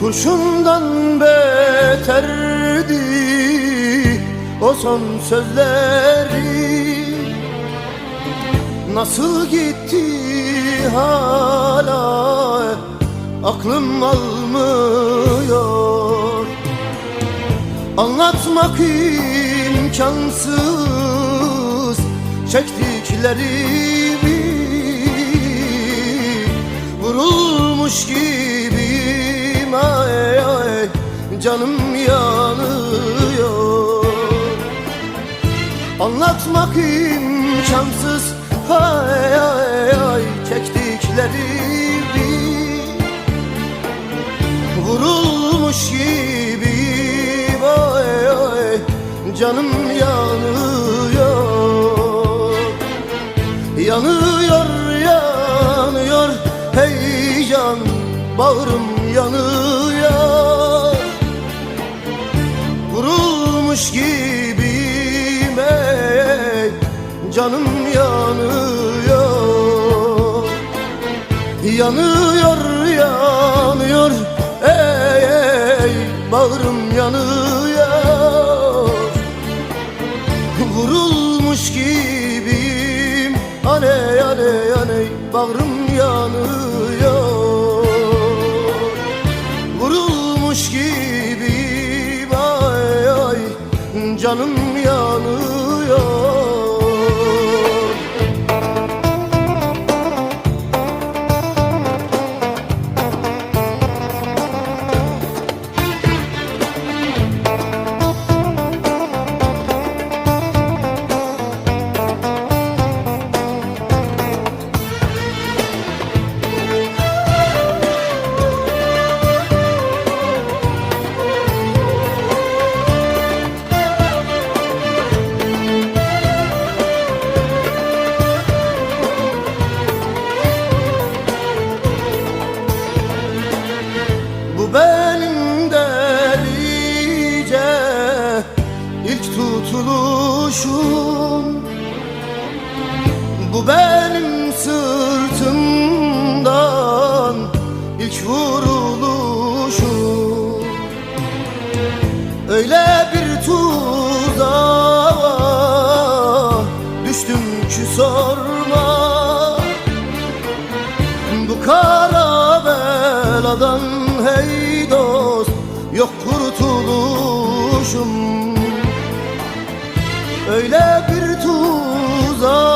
Kurşundan beterdi o son sözleri. Nasıl gitti hala aklım almıyor. Anlatmak imkansız çektiklerimi. Vurulmuş gibiyim canım yanıyor. Anlatmak imkansız ay ay ay çektiklerimi Vurulmuş gibiyim ay ay canım yanıyor. Yanıyor yanıyor hey can bağrım yanıyor canım yanıyor. Yanıyor yanıyor. Ey ey bağrım yanıyor. Vurulmuş gibiyim. Aney aney aney bağrım yanıyor. Vurulmuş gibiyim. Ay ay canım tutuluşum Bu benim sırtımdan ilk vuruluşum. Öyle bir tuzağa düştüm ki sorma. Bu kara beladan hey dost yok kurtuluşum Öyle bir tuzağa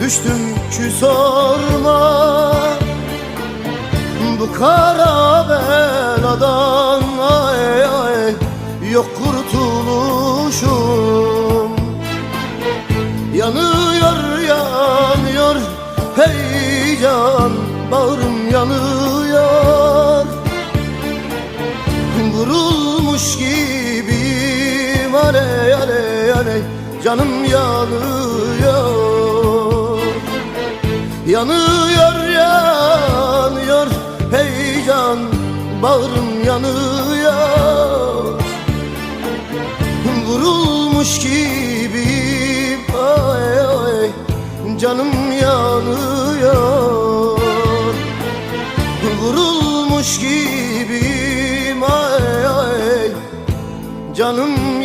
düştüm ki sorma. Bu kara beladan ay ay yok kurtuluşum. Yanıyor yanıyor hey can bağrım yanıyor canım yanıyor. Yanıyor yanıyor. Hey can bağrım yanıyor. Vurulmuş gibiyim ay ay canım yanıyor. Vurulmuş gibiyim ay ay canım